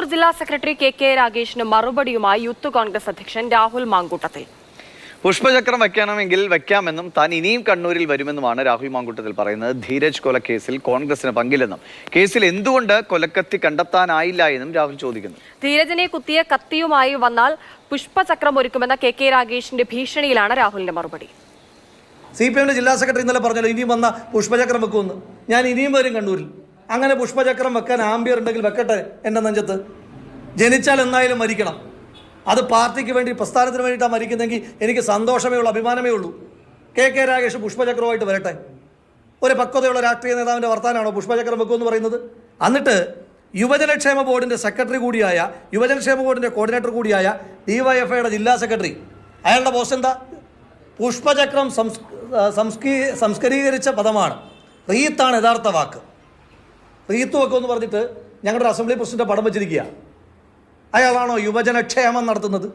കണ്ണൂർ ജില്ലാ secretary K K രാഗേഷിന് മറുപടിയുമായി youth Congress അധ്യക്ഷൻ രാഹുൽ മാങ്കൂട്ടത്തിൽ. പുഷ്പചക്രം വയ്ക്കണമെങ്കിൽ വയ്ക്കാമെന്നും താൻ ഇനിയും കണ്ണൂരിൽ വരുമെന്നുമാണ് രാഹുൽ മാങ്കൂട്ടത്തിൽ പറയുന്നത്. ധീരജ് കൊലക്കേസിൽ കോൺഗ്രസിന് പങ്കില്ലെന്നും. കേസിൽ എന്തുകൊണ്ട് കൊലക്കത്തി കണ്ടെത്താനായില്ല എന്നും രാഹുൽ ചോദിക്കുന്നു. ധീരജിനെ കുത്തിയ കത്തിയുമായി വന്നാൽ പുഷ്പചക്രം ഒരുക്കുമെന്ന കെ കെ രാഗേഷിന്റെ ഭീഷണിയിലാണ് രാഹുലിന്റെ മറുപടി. സി പി എമ്മിന്റെ ജില്ലാ സെക്രട്ടറി ഇന്നലെ പറഞ്ഞല്ലോ ഇനിയും വന്ന പുഷ്പചക്രം വെക്കുമെന്ന്. ഞാൻ ഇനിയും വരും കണ്ണൂരിൽ. അങ്ങനെ പുഷ്പചക്രം വെക്കാൻ ആംബിയർ ഉണ്ടെങ്കിൽ വെക്കട്ടെ എന്റെ നെഞ്ചത്ത്. ജനിച്ചാൽ എന്തായാലും മരിക്കണം. അത് പാർട്ടിക്ക് വേണ്ടി പ്രസ്ഥാനത്തിന് വേണ്ടിയിട്ടാണ് മരിക്കുന്നെങ്കിൽ എനിക്ക് സന്തോഷമേ ഉള്ളൂ അഭിമാനമേ ഉള്ളൂ. കെ കെ രാഗേഷ് പുഷ്പചക്രവുമായിട്ട് വരട്ടെ. ഒരു പക്വതയുള്ള രാഷ്ട്രീയ നേതാവിന്റെ വർത്താനാണോ പുഷ്പചക്രം വെക്കുമെന്ന് പറയുന്നത്? എന്നിട്ട് യുവജനക്ഷേമ ബോർഡിന്റെ സെക്രട്ടറി കൂടിയായ യുവജനക്ഷേമ ബോർഡിന്റെ കോർഡിനേറ്റർ കൂടിയായ ഡി വൈ എഫ് ഐയുടെ ജില്ലാ സെക്രട്ടറി. അയാളുടെ പോസ്റ്റ് എന്താ? പുഷ്പചക്രം സംസ്കരീകരിച്ച പദമാണ്. റീത്താണ് യഥാർത്ഥ വാക്ക്. റീത്ത് വെക്കുമെന്ന് പറഞ്ഞിട്ട് ഞങ്ങളുടെ അസംബ്ലി പ്രസിഡന്റ് പടം വെച്ചിരിക്കുക അയാളാണോ യുവജനക്ഷേമം നടത്തുന്നത്?